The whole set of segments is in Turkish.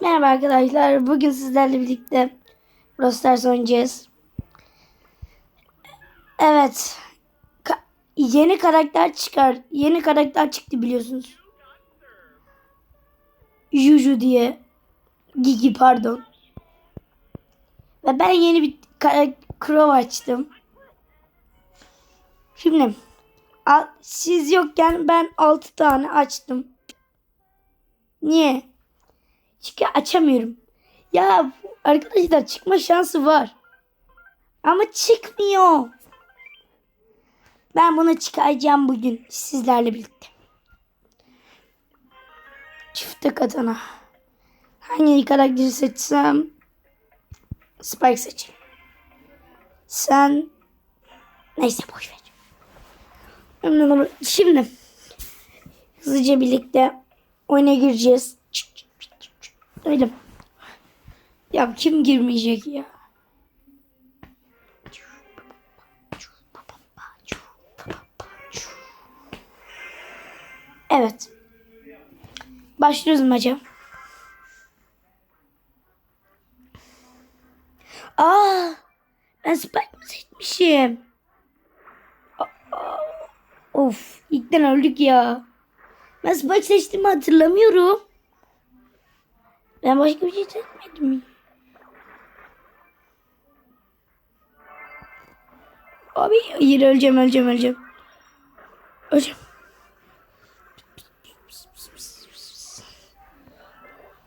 Merhaba arkadaşlar. Bugün sizlerle birlikte Brawl Stars oynayacağız. Evet. Ka- yeni karakter çıkar. Yeni karakter çıktı biliyorsunuz. Juju diye. Gigi pardon. Ve ben yeni bir Crow açtım. Şimdi siz yokken ben 6 tane açtım. Niye? Çünkü açamıyorum. Ya arkadaşlar çıkma şansı var. Ama çıkmıyor. Ben bunu çıkaracağım bugün sizlerle birlikte. Çifte katana. Hangi karakteri seçsem? Spike seçeyim. Sen neyse boş ver. Şimdi hızlıca birlikte oyuna gireceğiz. Öyle. Ya kim girmeyecek ya? Evet. Başlıyoruz maça. Aa, ben Spike mi seçmişim? Of, ilkten öldük ya. Ben Spike seçtiğimi hatırlamıyorum. Ben başka bir şey seçmedim mi? Abi hayır öleceğim öleceğim öleceğim. Öleceğim.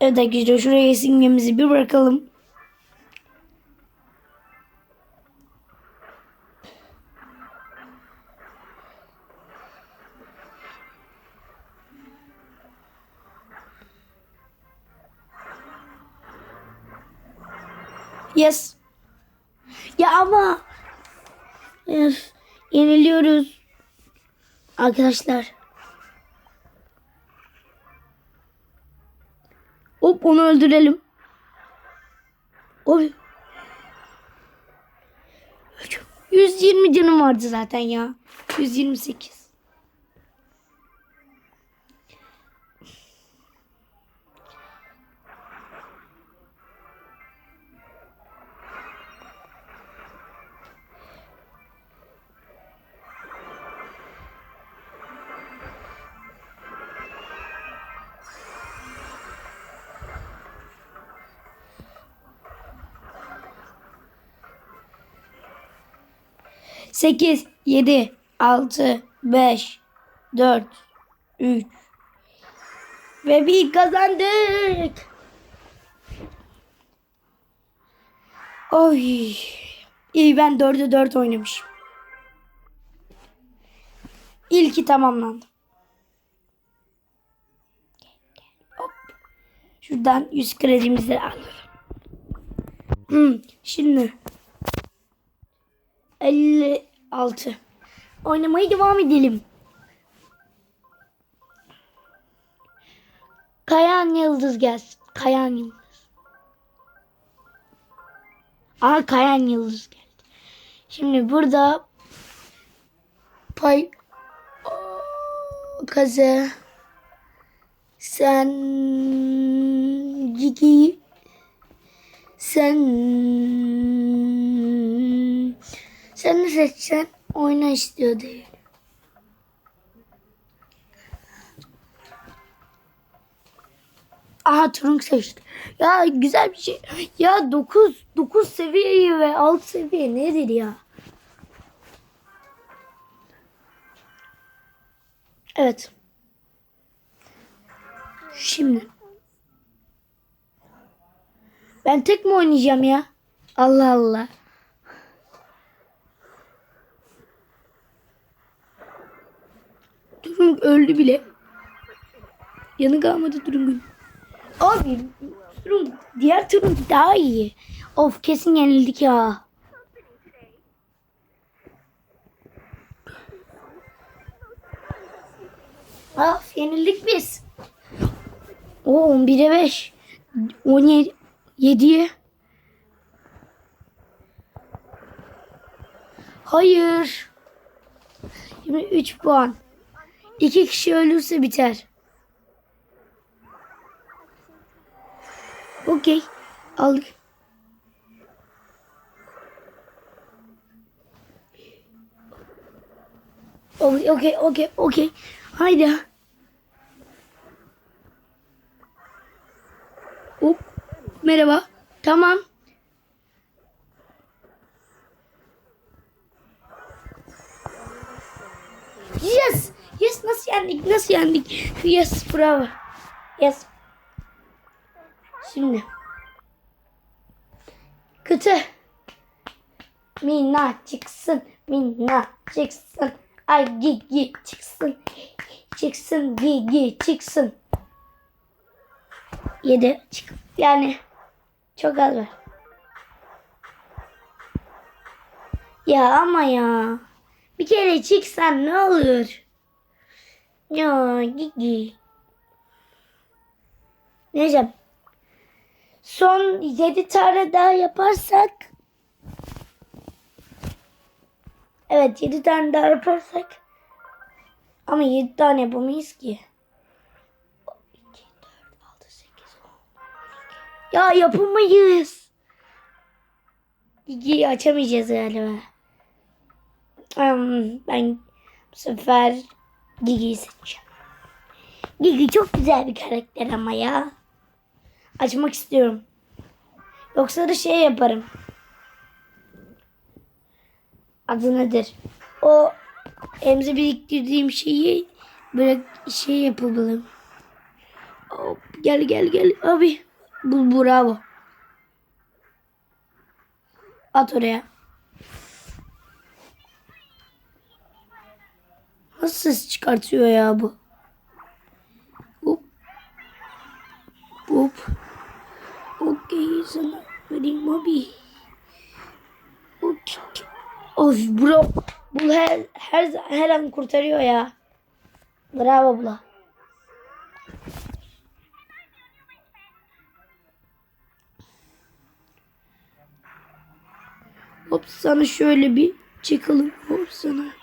Evet arkadaşlar şuraya simgemizi bir bırakalım. Yes. Ya ama Öf, yeniliyoruz. Arkadaşlar. Hop onu öldürelim. Oy. 120 canım vardı zaten ya. 128. Sekiz, yedi, altı, beş, dört, üç ve bir kazandık. Oy. İyi ben dörde dört oynamışım. İlki tamamlandı. Şuradan 100 kredimizi alalım. Hmm, şimdi 56. Oynamaya devam edelim. Kayan Yıldız gelsin. Kayan Yıldız. Aha Kayan Yıldız geldi. Şimdi burada pay Aa, kaze sen Ciki sen sen ne seçsen oyna istiyor değil. Aha Turunk seçti. Ya güzel bir şey. Ya 9 9 seviye ve 6 seviye nedir ya? Evet. Şimdi. Ben tek mi oynayacağım ya? Allah Allah. Durun öldü bile. Yanı kalmadı Durun. Abi Durun diğer turun daha iyi. Of kesin yenildik ya. Of yenildik biz. O 11'e 5. 17 7'ye. Hayır. Şimdi 3 puan. İki kişi ölürse biter. Okey. Aldık. Okey, okey, okey, okey. Haydi. Hop. Merhaba. Tamam. Yes. Yes nasıl yendik? Nasıl yendik? Yes bravo. Yes. Şimdi. Kıtı. Mina çıksın. Mina çıksın. Ay gigi çıksın. Çıksın gigi çıksın. Yedi çık. Yani çok az var. Ya ama ya. Bir kere çıksan ne olur? Ya gigi. Neyse. Son yedi tane daha yaparsak. Evet yedi tane daha yaparsak. Ama yedi tane yapamayız ki. 2, 4, 6, 8, 10, Ya yapamayız. Gigi'yi açamayacağız galiba. Hmm, ben bu sefer Gigi'yi seçeceğim. Gigi çok güzel bir karakter ama ya. Açmak istiyorum. Yoksa da şey yaparım. Adı nedir? O emzi biriktirdiğim şeyi böyle şey yapalım. Hop, gel gel gel abi. Bu bravo. At oraya. Nasıl ses çıkartıyor ya bu? Hop. Hop. Okey sana vereyim abi. Okey. Of bro. Bu her, her, her an kurtarıyor ya. Bravo bula. Hop sana şöyle bir çıkalım. Hop sana.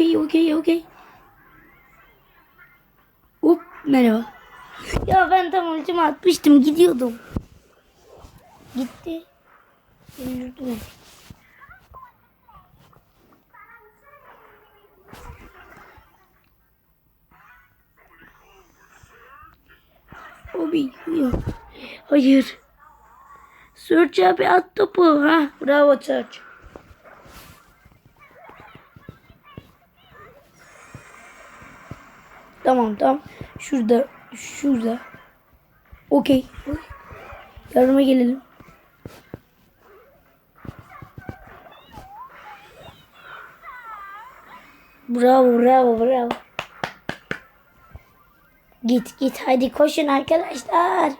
Okey okey okey. Hop merhaba. Ya ben tam ultimi atmıştım gidiyordum. Gitti. Yürüdüm. Abi yok. Hayır. Search abi at topu. Ha, bravo Search. Tamam tamam. Şurada. Şurada. Okey. Yardıma gelelim. Bravo bravo bravo. Git git hadi koşun arkadaşlar.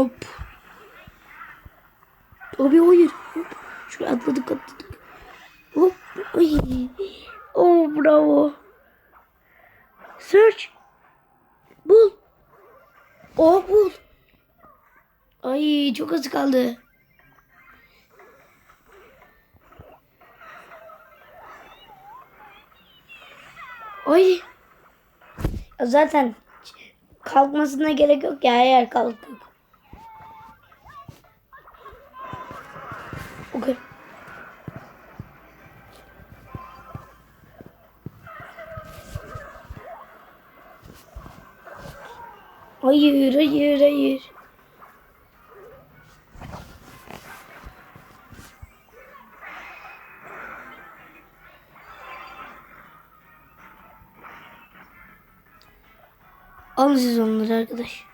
Hop. Abi hayır. Hop. Şuraya atladık atladık. Hop. Ay. Oh bravo. Search. Bul. Oh bul. Ay çok az kaldı. Ay. Zaten kalkmasına gerek yok ya eğer kalktık. Hayır, hayır, hayır. Alın siz onları arkadaş.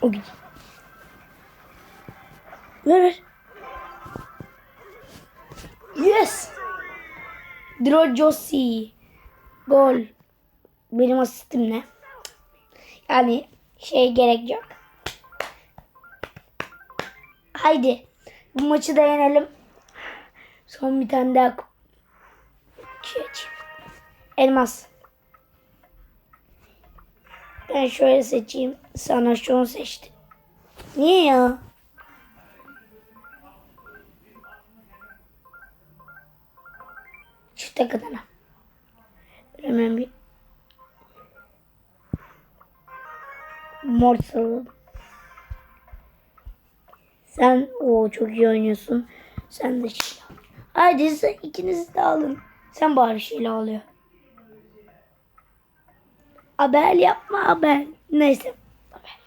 O gidiyor. Ver ver. Drojosi. Gol. Benim asistim ne? Yani şey gerek yok. Haydi. Bu maçı da yenelim. Son bir tane daha şey. Elmas. Ben şöyle seçeyim. Sana şunu seçtim. Niye ya? Kadına. Hemen bir mor salalım. Sen o çok iyi oynuyorsun. Sen de şey al. Hadi sen ikiniz de alın. Sen bari şeyle alıyor. Haber yapma haber. Neyse. Haber.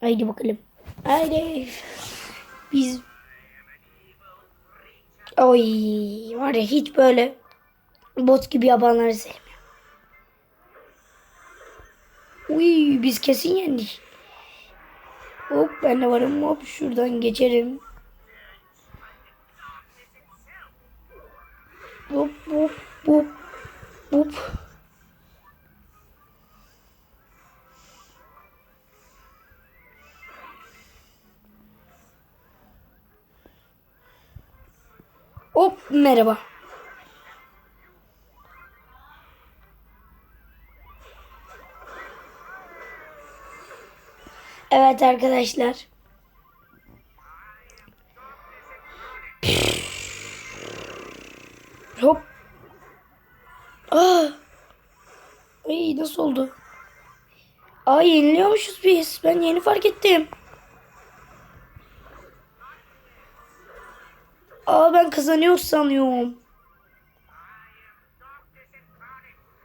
Haydi bakalım. Haydi. Biz Oy var ya hiç böyle bot gibi yabanları sevmiyorum. Uy biz kesin yendik. Hop ben de varım hop şuradan geçerim. Hop hop hop hop. Hop merhaba. Evet arkadaşlar. Hop. Aa. Ay nasıl oldu? Aa yeniliyormuşuz biz. Ben yeni fark ettim. Kazanıyor sanıyorum.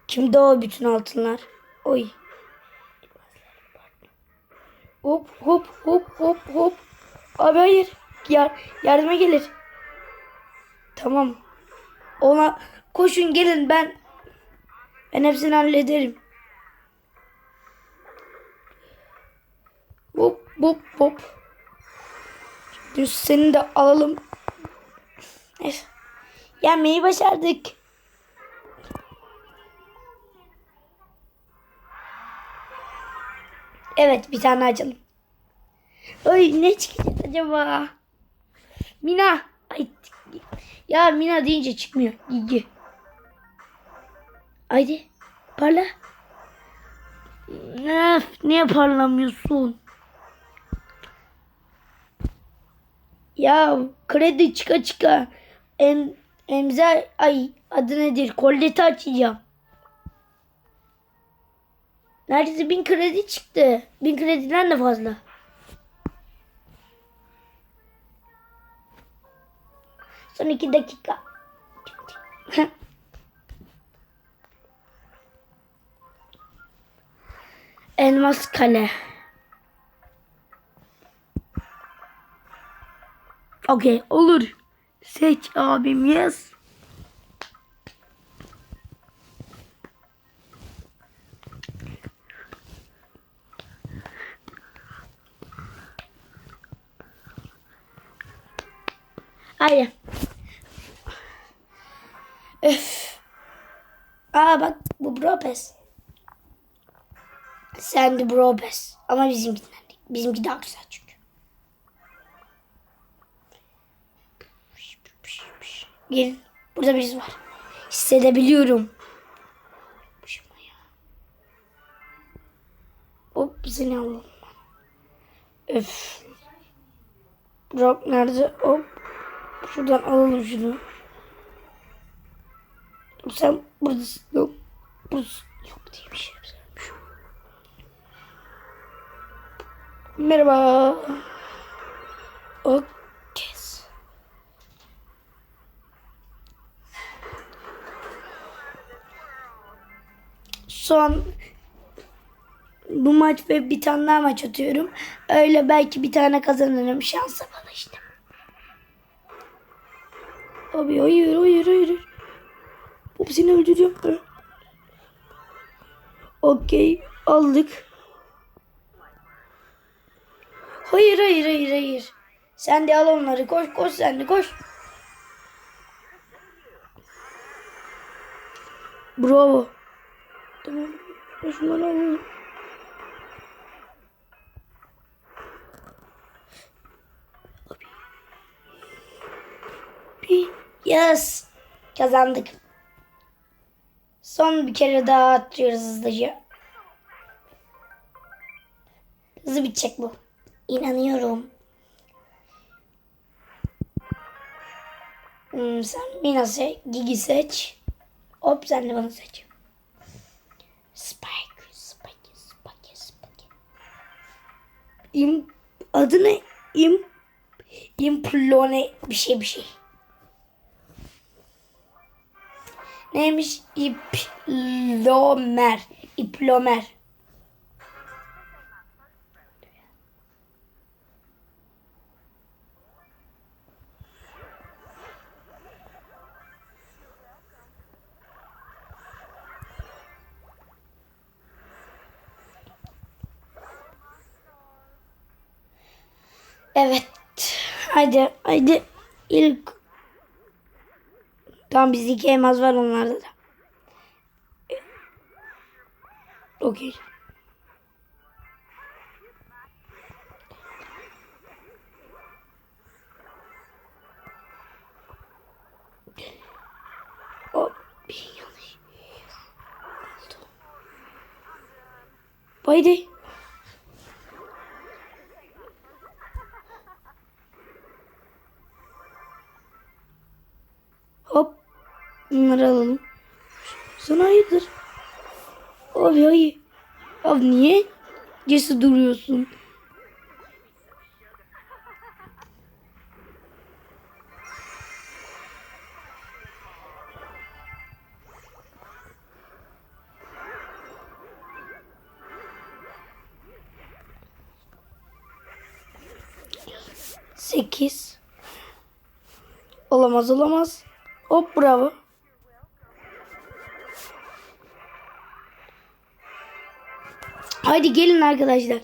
Kimde o bütün altınlar? Oy. Hop hop hop hop hop. Abi hayır. Yar yardıma gelir. Tamam. Ona koşun gelin ben ben hepsini hallederim. Hop hop hop. Düz seni de alalım. Neyse. Yenmeyi başardık. Evet bir tane açalım. Ay ne çıkacak acaba? Mina. Ay, ya Mina deyince çıkmıyor. Gigi. Haydi. Parla. Öf, niye parlamıyorsun? Ya kredi çıka çıka. Em, emza ay adı nedir? Kolleti açacağım. Neredeyse bin kredi çıktı. Bin krediden de fazla. Son iki dakika. Elmas kale. Okey olur. Seç abim yes. Hayır. Öf. Aa bak bu Bropes. Sen de Bropes. Ama bizimkinden değil. Bizimki daha güzel Gelin. Burada birisi var. Hissedebiliyorum. Hop seni alalım. Öf. Rock nerede? Hop. Şuradan alalım şunu. Sen buradasın. Yok. Buradasın. Yok diye bir şey. Merhaba. O Son bu maç ve bir tane daha maç atıyorum. Öyle belki bir tane kazanırım. Şansa bana işte. Abi hayır hayır hayır. Hop seni öldüreceğim. Okey aldık. Hayır hayır hayır hayır. Sen de al onları. Koş koş sen de koş. Bravo. Tamam. Şunları alayım. Yes. Kazandık. Son bir kere daha atıyoruz hızlıca. Hızlı bitecek bu. İnanıyorum. Hmm, sen Mina seç, Gigi seç. Hop sen de bana seç. Spike, Spike, Spike, Spike. İm, adı ne? İm, implone bir şey bir şey. Neymiş? İplomer. İplomer. Haydi, haydi. İlk. Tamam biz iki elmas var onlarda da. Okey. O bir yanlış. oldu. Haydi. Hop. Bunları alalım. Sana hayırdır? Abi hayır. Abi niye? Cesi duruyorsun. Sekiz. Olamaz olamaz. Hop bravo. Haydi gelin arkadaşlar.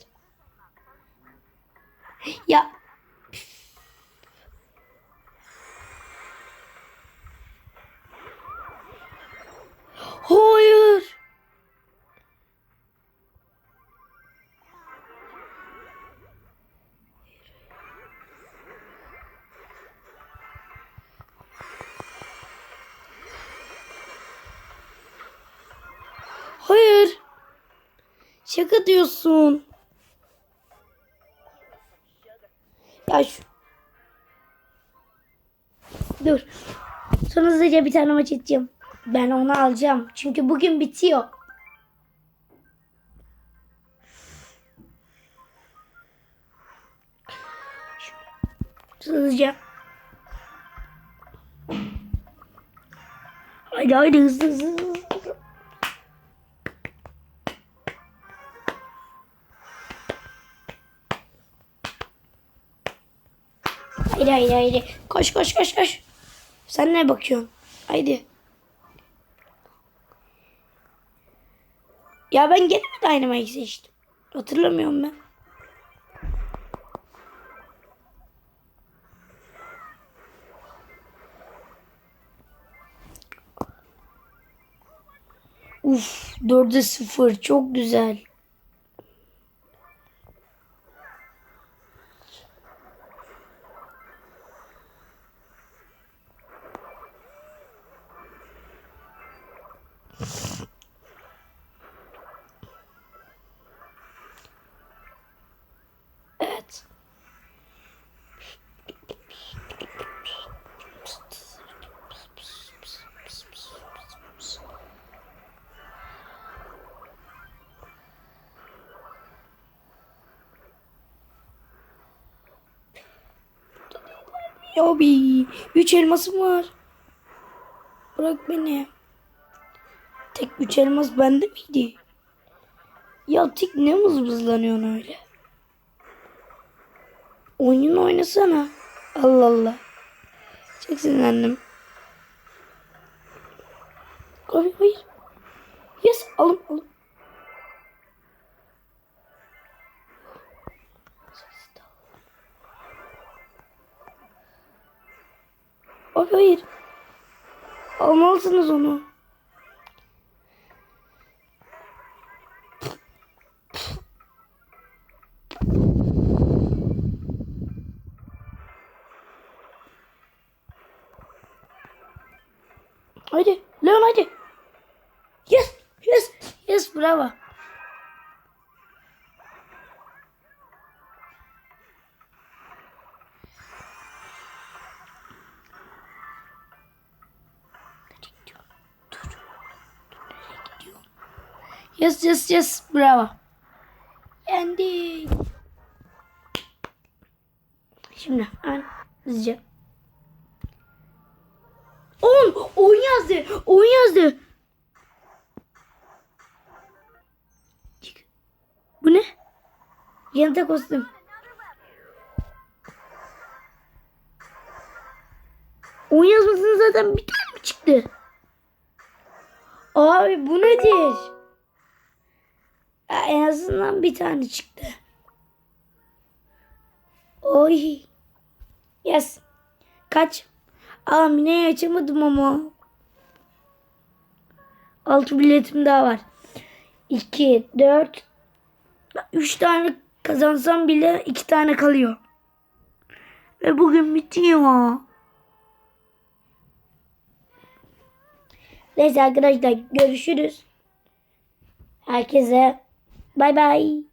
Şaka diyorsun. Ya şu... Dur. Sonra hızlıca bir tane maç edeceğim. Ben onu alacağım. Çünkü bugün bitiyor. Hızlıca. Haydi haydi hızlı hızlı. Haydi haydi haydi. Koş koş koş koş. Sen ne bakıyorsun? Haydi. Ya ben gene mi Dynamite seçtim? Hatırlamıyorum ben. Uf 4'e 0 çok güzel. Evet. Ya bir üç elmasım var. Bırak beni. Üç elmas bende miydi? Ya tik ne mızmızlanıyorsun öyle? Oyun oynasana. Allah Allah. Çok sinirlendim. Hayır hayır. Yes alın alın. Hayır hayır. Almalısınız onu. Bravo. Yes yes yes bravo. Yendik. Şimdi an hızlıca. 10 10 yazdı. 10 yazdı. Yanında kostüm. On yazmasın zaten bir tane mi çıktı? Abi bu nedir? Ya en azından bir tane çıktı. Oy. Yes. Kaç? Aa Mine'yi açamadım ama. Altı biletim daha var. 2, 4, 3 tane kazansam bile 2 tane kalıyor. Ve bugün bitiyor. Neyse arkadaşlar görüşürüz. Herkese bay bay.